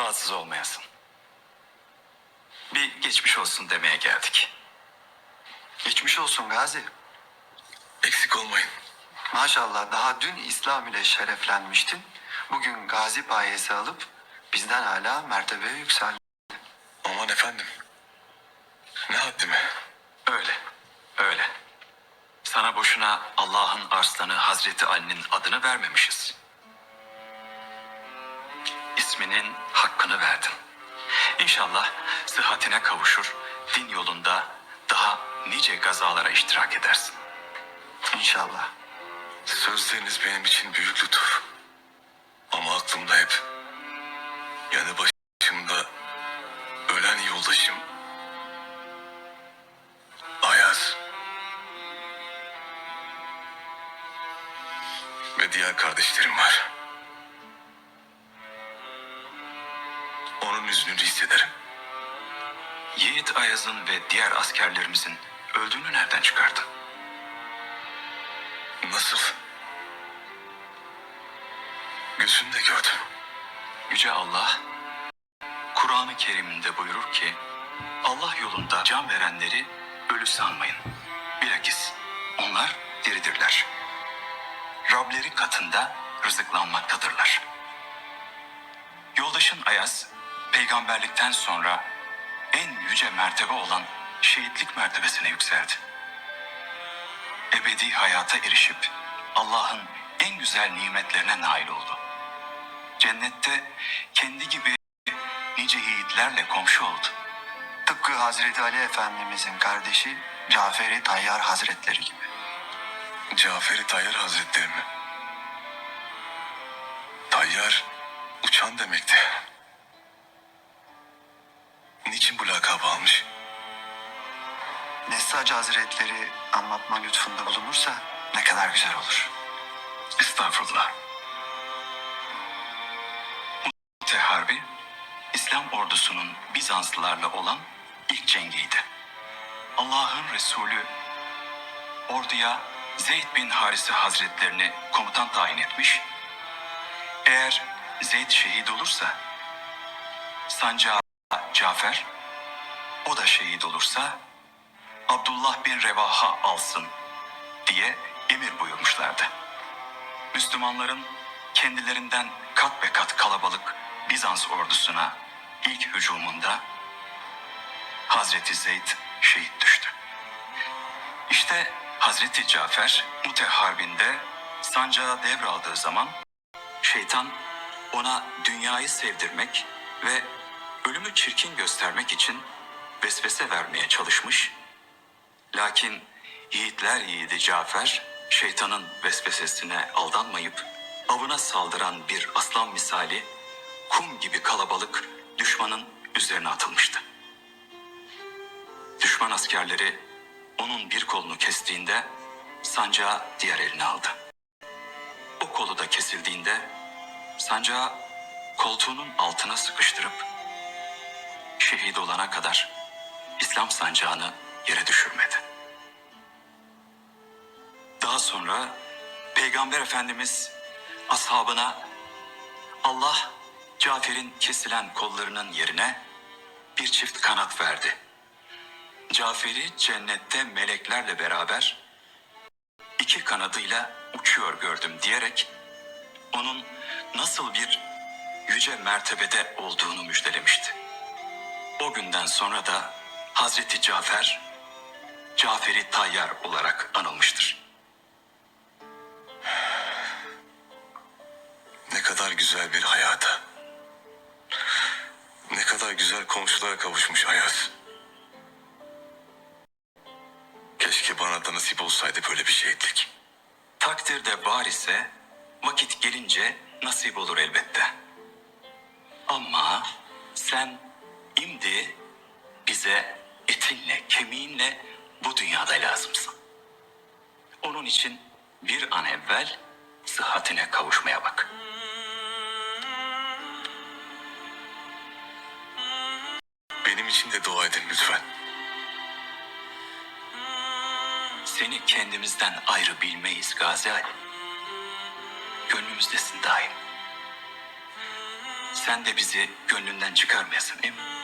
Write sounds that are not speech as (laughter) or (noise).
Rahatsız olmayasın. Bir geçmiş olsun demeye geldik. Geçmiş olsun Gazi. Eksik olmayın. Maşallah daha dün İslam ile şereflenmiştin. Bugün gazi payesi alıp bizden hala mertebeye yükseldin. Aman efendim. Ne haddime? Öyle, öyle. Sana boşuna Allah'ın arslanı Hazreti Ali'nin adını vermemişiz. İsminin hakkını verdin. İnşallah sıhhatine kavuşur, din yolunda daha nice gazalara iştirak edersin. İnşallah. Sözleriniz benim için büyük lütuf. Ama aklımda hep yanı başımda ölen yoldaşım Ayaz ve diğer kardeşlerim var. Onun üzününü hissederim. Yiğit Ayaz'ın ve diğer askerlerimizin öldüğünü nereden çıkardın? Nasıl? Gözümle gördüm. Yüce Allah Kur'an-ı Kerim'inde buyurur ki Allah yolunda can verenleri ölü sanmayın. Bilakis onlar diridirler. Rableri katında rızıklanmaktadırlar. Yoldaşın Ayaz peygamberlikten sonra en yüce mertebe olan şehitlik mertebesine yükseldi. Ebedi hayata erişip Allah'ın en güzel nimetlerine nail oldu cennette kendi gibi nice yiğitlerle komşu oldu. Tıpkı Hazreti Ali Efendimizin kardeşi Caferi Tayyar Hazretleri gibi. Caferi Tayyar Hazretleri mi? Tayyar uçan demekti. Nessac Hazretleri anlatma lütfunda bulunursa ne kadar güzel olur. Estağfurullah. Harbi, İslam ordusunun Bizanslılarla olan ilk cengiydi. Allah'ın Resulü orduya Zeyd bin Harise Hazretlerini komutan tayin etmiş. Eğer Zeyd şehit olursa sancağı Cafer, o da şehit olursa Abdullah bin Revaha alsın diye emir buyurmuşlardı. Müslümanların kendilerinden kat be kat kalabalık Bizans ordusuna ilk hücumunda Hazreti Zeyd şehit düştü. İşte Hazreti Cafer Mute Harbi'nde sancağı devraldığı zaman şeytan ona dünyayı sevdirmek ve ölümü çirkin göstermek için vesvese vermeye çalışmış. Lakin yiğitler yiğidi Cafer şeytanın vesvesesine aldanmayıp avına saldıran bir aslan misali kum gibi kalabalık düşmanın üzerine atılmıştı. Düşman askerleri onun bir kolunu kestiğinde sancağı diğer eline aldı. O kolu da kesildiğinde sancağı koltuğunun altına sıkıştırıp şehit olana kadar İslam sancağını yere düşürmedi. Daha sonra Peygamber Efendimiz ashabına Allah Cafer'in kesilen kollarının yerine bir çift kanat verdi. Cafer'i cennette meleklerle beraber iki kanadıyla uçuyor gördüm diyerek onun nasıl bir yüce mertebede olduğunu müjdelemişti. O günden sonra da Hazreti Cafer, Caferi Tayyar olarak anılmıştır. (sighs) Ne kadar güzel bir hayata. Ne kadar güzel komşulara kavuşmuş Ayaz. Keşke bana da nasip olsaydı böyle bir şehitlik. Takdirde var ise vakit gelince nasip olur elbette. Ama sen imdi bize etinle, kemiğinle bu dünyada lazımsın. Onun için bir an evvel sıhhatine kavuşmaya bak. Benim için de dua edin lütfen. Seni kendimizden ayrı bilmeyiz Gazi Ali. Gönlümüzdesin daim. sen de bizi gönlünden çıkarmayasın değil mi?